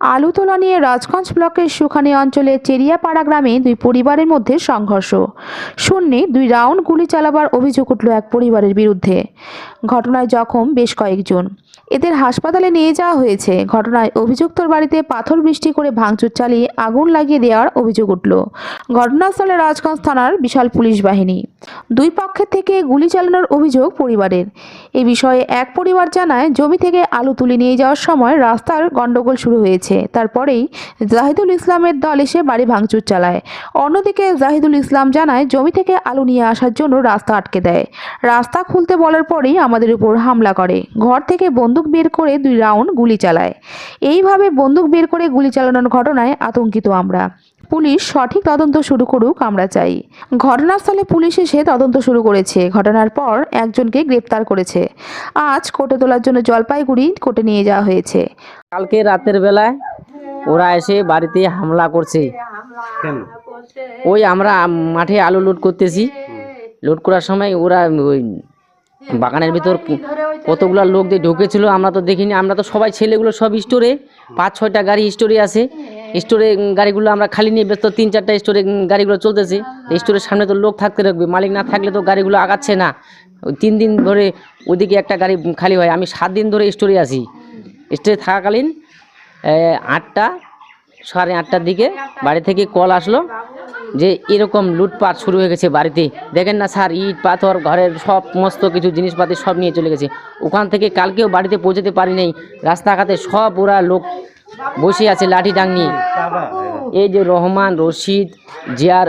আলু তোলা নিয়ে রাজগঞ্জ ব্লকের সুখানি অঞ্চলের চেরিয়াপাড়া গ্রামে দুই পরিবারের মধ্যে সংঘর্ষ। শূন্যে দুই রাউন্ড গুলি চালাবার অভিযোগ উঠল এক পরিবারের বিরুদ্ধে। ঘটনায় জখম বেশ কয়েকজন। এদের হাসপাতালে নিয়ে যাওয়া হয়েছে। ঘটনায় অভিযুক্তর বাড়িতে পাথর বৃষ্টি করে ভাঙচুর চালিয়ে আগুন লাগিয়ে দেওয়ার অভিযোগ উঠল। ঘটনাস্থলে রাজগঞ্জ থানার বিশাল পুলিশ বাহিনী। দুই পক্ষের থেকে গুলি চালানোর অভিযোগ পরিবারের। এ বিষয়ে এক পরিবার জানায়, জমি থেকে আলু তুলে নিয়ে যাওয়ার সময় রাস্তার গন্ডগোল শুরু হয়েছে। তারপরেই জাহিদুল ইসলামের দল এসে বাড়ি ভাঙচুর চালায়। অন্যদিকে জাহিদুল ইসলাম জানায়, জমি থেকে আলু নিয়ে আসার জন্য রাস্তা আটকে দেয়। রাস্তা খুলতে বলার পরেই আমাদের উপর হামলা করে। ঘর থেকে বন্দুক বের করে দুই রাউন্ড গুলি চালায়। এইভাবে বন্দুক বের করে গুলি চালানোর ঘটনায় আতঙ্কিত আমরা। পুলিশ সঠিক তদন্ত শুরু করুক, আমরা চাই। ঘটনাস্থলে পুলিশ এসে তদন্ত শুরু করেছে। ঘটনার পর একজনকে গ্রেপ্তার করেছে। আজ কোর্টে তোলার জন্য জলপাইগুড়ি কোর্টে নিয়ে যাওয়া হয়েছে। কালকে রাতের বেলায় ওরা এসে বাড়িতে হামলা করছে। ওই আমরা মাঠে আলু লোড করতেছি। লোড করার সময় ওরা ওই বাগানের ভিতর কতগুলো লোক দিয়ে ঢুকেছিল আমরা তো দেখিনি। আমরা তো সবাই ছেলেগুলো সব স্টোরে পাঁচ ছয়টা গাড়ি স্টোরে আছে। স্টোরে গাড়িগুলো আমরা খালি নিয়ে ব্যস্ত তিন চারটা স্টোরে গাড়িগুলো চলতেছে। স্টোরের সামনে তো লোক থাকতে রাখবে মালিক না থাকলে তো গাড়িগুলো আগাচ্ছে না। ওই তিন দিন ধরে ওদিকে একটা গাড়ি খালি হয়। আমি সাত দিন ধরে স্টোরে আছি। স্টোরে থাকাকালীন আটটা সাড়ে আটটার দিকে বাড়ি থেকে কল আসলো যে এরকম লুটপাট শুরু হয়ে গেছে বাড়িতে। দেখেন না স্যার ইট পাথর ঘরের সব সমস্ত কিছু জিনিসপাতি সব নিয়ে চলে গেছে। ওখান থেকে কালকেও বাড়িতে পৌঁছাতে পারি নাই। রাস্তাঘাটে সব ওরা লোক বসে আছে লাঠি ডাং নিয়ে কারা এই যে রহমান রশিদ জিয়ার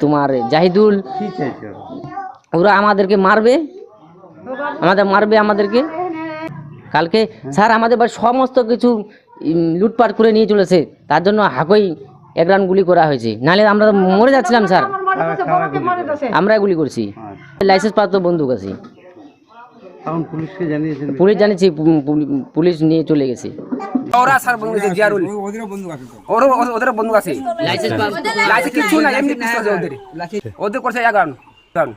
তোমার জাহিদুল ওরা? আমাদেরকে মারবে? আমাদের মারবে আমাদেরকে? কালকে স্যার আমাদের বাড়ি সমস্ত কিছু লুটপাট করে নিয়ে চলেছে। তার জন্য হাকই এক রান গুলি করা হয়েছে। নাহলে আমরা তো মরে যাচ্ছিলাম স্যার। আমরা গুলি করছি। লাইসেন্স প্রাপ্ত বন্দুক আছে। পুলিশ জানিয়েছি পুলিশ নিয়ে চলে গেছে। ওরা স্যার বন্ধু আছে জিয়ারুল। ওর ওদের বন্ধু আছে লাইসেন্স লাইসেন্স কিছু না এমনি পিস্তল আছে ওদের। ওদের করছে এক রাউন্ড রাউন্ড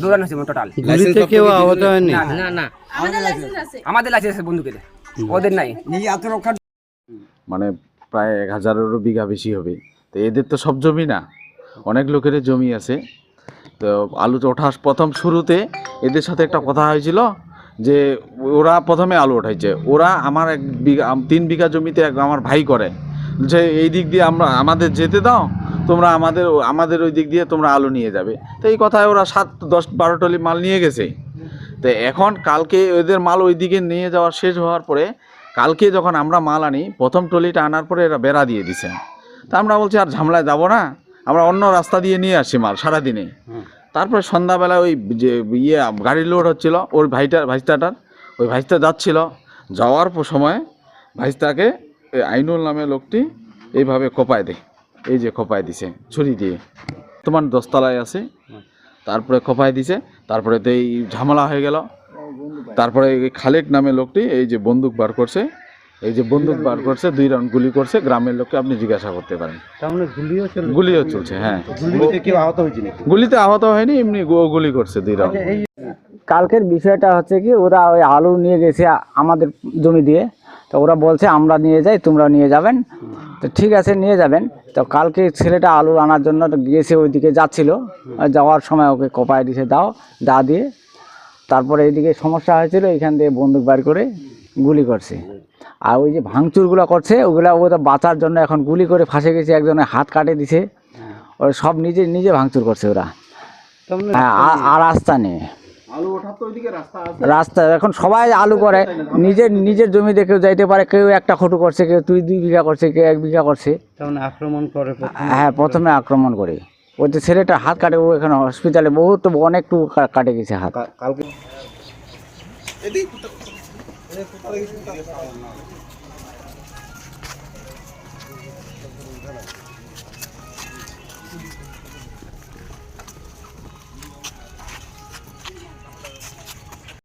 দু রান হয়েছে টোটাল গুলিতে কেউ আহত হয়নি? না না। আমাদের লাইসেন্স আছে। ওদের নাই। মানে প্রায় এক হাজারেরও বিঘা বেশি হবে। তো এদের তো সব জমি না। অনেক লোকের জমি আছে। তো আলু ওঠা প্রথম শুরুতে এদের সাথে একটা কথা হয়েছিল। যে ওরা প্রথমে আলু উঠাইছে ওরা আমার এক বিঘা তিন বিঘা জমিতে এক আমার ভাই করে। যে এই দিক দিয়ে আমরা, আমাদের যেতে দাও, তোমরা আমাদের আমাদের ওই দিক দিয়ে তোমরা আলু নিয়ে যাবে। তো এই কথায় ওরা সাত, দশ, বারো টলি মাল নিয়ে গেছে। তো এখন কালকে ওদের মাল ওই দিকে নিয়ে যাওয়া শেষ হওয়ার পরে, কালকে যখন আমরা মাল আনি, প্রথম টলিটা আনার পরে এরা বেড়া দিয়ে দিছে। তা আমরা বলছি, আর ঝামলায় যাব না। আমরা অন্য রাস্তা দিয়ে নিয়ে আসি মাল সারাদিনে। তারপরে সন্ধ্যাবেলা ওই যে ইয়ে গাড়ি লোড হচ্ছিল, ওর ভাইটার, ভাইস্তাটার। ওই ভাইস্তা যাচ্ছিল, যাওয়ার সময় ভাইস্তাকে আইনুল নামে লোকটি এইভাবে কোপায় দেয়। এই যে কোপায় দিছে, ছুরি দিয়ে। তোমার দশতলায় আছে। তারপরে কোপায় দিছে, তারপরে তো এই ঝামেলা হয়ে গেল। তারপরে এই খালেক নামে লোকটি এই যে বন্দুক বার করছে এই যে বন্দুক বার করছে দুই রাউন্ড গুলি করছে গ্রামের লোককে আপনি জিজ্ঞাসা করতে পারেন। তার মানে গুলিও চলছে হ্যাঁ। গুলিতে আহত হয়নি এমনি গুলি করছে দুই রাউন্ড। কালকের বিষয়টা হচ্ছে কি ওরা ওই আলু নিয়ে গেছে আমাদের জমি দিয়ে। তো ওরা বলছে আমরা নিয়ে যাই তোমরা নিয়ে যাবেন। তো ঠিক আছে নিয়ে যাবেন। তো কালকে ছেলেটা আলু আনার জন্য তো গিয়েছে ওইদিকে যাচ্ছিল। যাওয়ার সময় ওকে কপায় দিছে দাও দা দিয়ে। তারপরে এইদিকে সমস্যা হয়েছিল এখান দিয়ে বন্দুক বার করে গুলি করছে। আর ওই যে ভাঙচুরগুলো করছে ওগুলা ওটা বাঁচার জন্য এখন গুলি করে ফাঁসে গেছে একজনের হাত কাটে দিছে। ওরা সব নিজে নিজে ভাঙচুর করছে ওরা। হ্যাঁ আর- রাস্তা নেই। রাস্তা এখন সবাই আলু করে। নিজের নিজের জমিতে কেউ যাইতে পারে কেউ একটা খটু করছে কেউ তুই দুই বিঘা করছে কেউ এক বিঘা করছে। আক্রমণ করে হ্যাঁ প্রথমে আক্রমণ করে। ওই যে ছেলেটা হাত কাটে ও এখানে হসপিটালে বহুত অনেকটু কা- কাটে গেছে হাত। কালকে 直接扣他微信，他有的？